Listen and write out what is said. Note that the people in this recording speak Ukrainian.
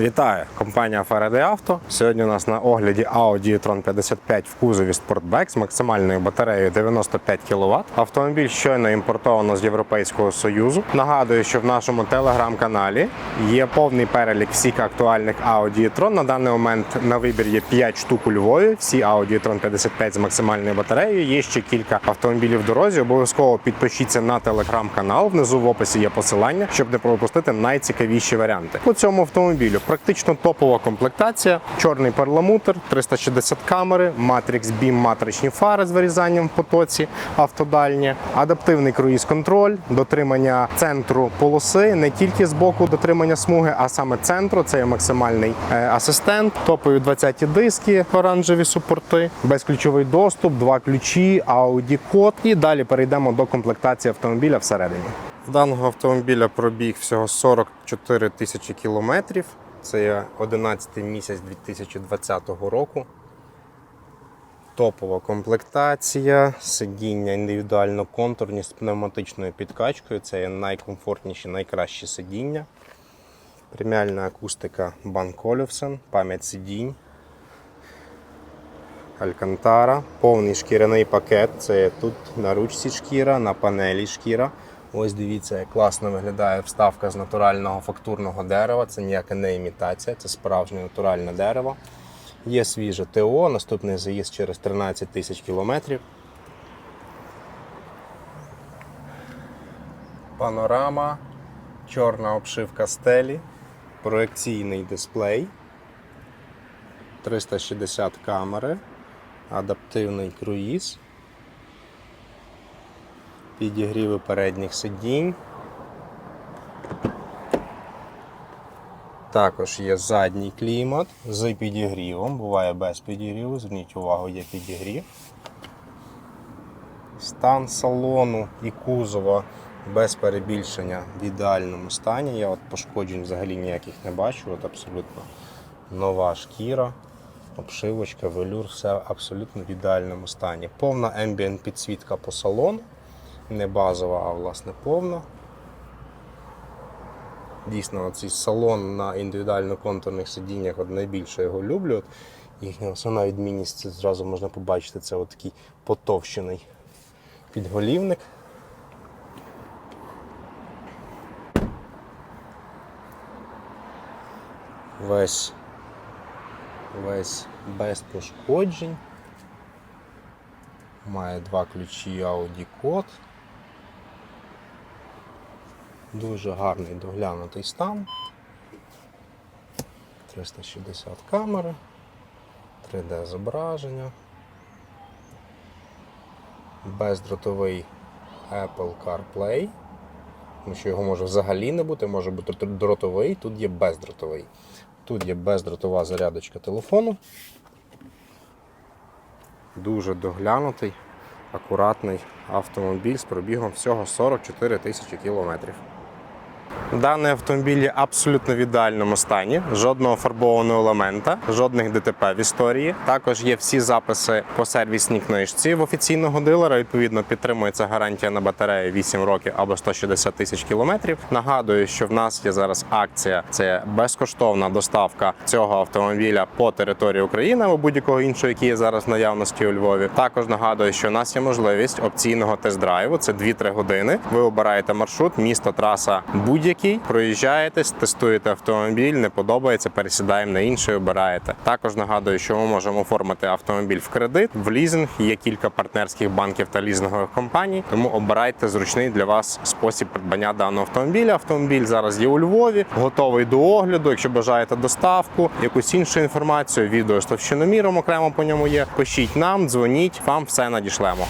Вітаю! Компанія Faraday Auto. Сьогодні у нас на огляді Audi e-tron 55 в кузові Sportback з максимальною батареєю 95 кВт. Автомобіль щойно імпортовано з Європейського Союзу. Нагадую, що в нашому телеграм-каналі є повний перелік всіх актуальних Audi e-tron. На даний момент на вибір є 5 штук у Львові. Всі Audi e-tron 55 з максимальною батареєю. Є ще кілька автомобілів в дорозі. Обов'язково підпишіться на телеграм-канал. Внизу в описі є посилання, щоб не пропустити найцікавіші варіанти. По цьому автомобілю практично топова комплектація, чорний перламутр, 360 камери, Matrix Beam, матричні фари з вирізанням в потоці, автодальні, адаптивний круїз-контроль, дотримання центру полоси, не тільки з боку дотримання смуги, а саме центру. Це є максимальний е, асистент, топові 20 диски, оранжеві супорти, безключовий доступ, два ключі, Audi код. І далі перейдемо до комплектації автомобіля всередині. Даного автомобіля пробіг всього 44 тисячі кілометрів. Це 11 місяць 2020 року. Топова комплектація, сидіння індивідуально контурні з пневматичною підкачкою. Це є найкомфортніші, найкращі сидіння. Преміальна акустика Bang Olufsen, пам'ять сидінь. Алькантара, повний шкіряний пакет. Це тут на ручці шкіра, на панелі шкіра. Ось дивіться, як класно виглядає вставка з натурального фактурного дерева. Це ніяка не імітація, це справжнє натуральне дерево. Є свіже ТО, наступний заїзд через 13 тисяч кілометрів. Панорама, чорна обшивка стелі, проекційний дисплей, 360 камери, адаптивний круїз, підігріви передніх сидінь. Також є задній клімат з підігрівом, буває без підігріву, зверніть увагу, є підігрів. Стан салону і кузова без перебільшення в ідеальному стані. Я от пошкоджень взагалі ніяких не бачу. От абсолютно нова шкіра, обшивочка, велюр, все абсолютно в ідеальному стані. Повна ambient підсвітка по салону. Не базова, а власне повна. Дійсно, цей салон на індивідуально контурних сидіннях от найбільше його люблю. От їхня основна відмінність це зразу можна побачити, це от такий потовщений підголівник. Весь, весь без пошкоджень. Має два ключі Audi код. Дуже гарний доглянутий стан. 360 камери, 3D зображення, бездротовий Apple CarPlay, тому що його може взагалі не бути, може бути дротовий, тут є бездротовий. Тут є бездротова зарядочка телефону. Дуже доглянутий, акуратний автомобіль з пробігом всього 44 тисячі кілометрів. Даний автомобіль абсолютно в ідеальному стані, жодного фарбованого елемента, жодних ДТП в історії. Також є всі записи по сервісній книжці в офіційного дилера. Відповідно, підтримується гарантія на батарею 8 років або 160 тисяч кілометрів. Нагадую, що в нас є зараз акція: це безкоштовна доставка цього автомобіля по території України або будь-якого іншого, який є зараз в наявності у Львові. Також нагадую, що у нас є можливість опційного тест-драйву. Це 2-3 години. Ви обираєте маршрут, місто, траса будь-який. Проїжджаєтесь, тестуєте автомобіль, не подобається, пересідаємо на інший, обираєте. Також нагадую, що ми можемо оформити автомобіль в кредит, в лізинг. Є кілька партнерських банків та лізингових компаній. Тому обирайте зручний для вас спосіб придбання даного автомобіля. Автомобіль зараз є у Львові, готовий до огляду. Якщо бажаєте доставку, якусь іншу інформацію, відео з товщиноміром окремо по ньому є. Пишіть нам, дзвоніть, вам все надішлемо.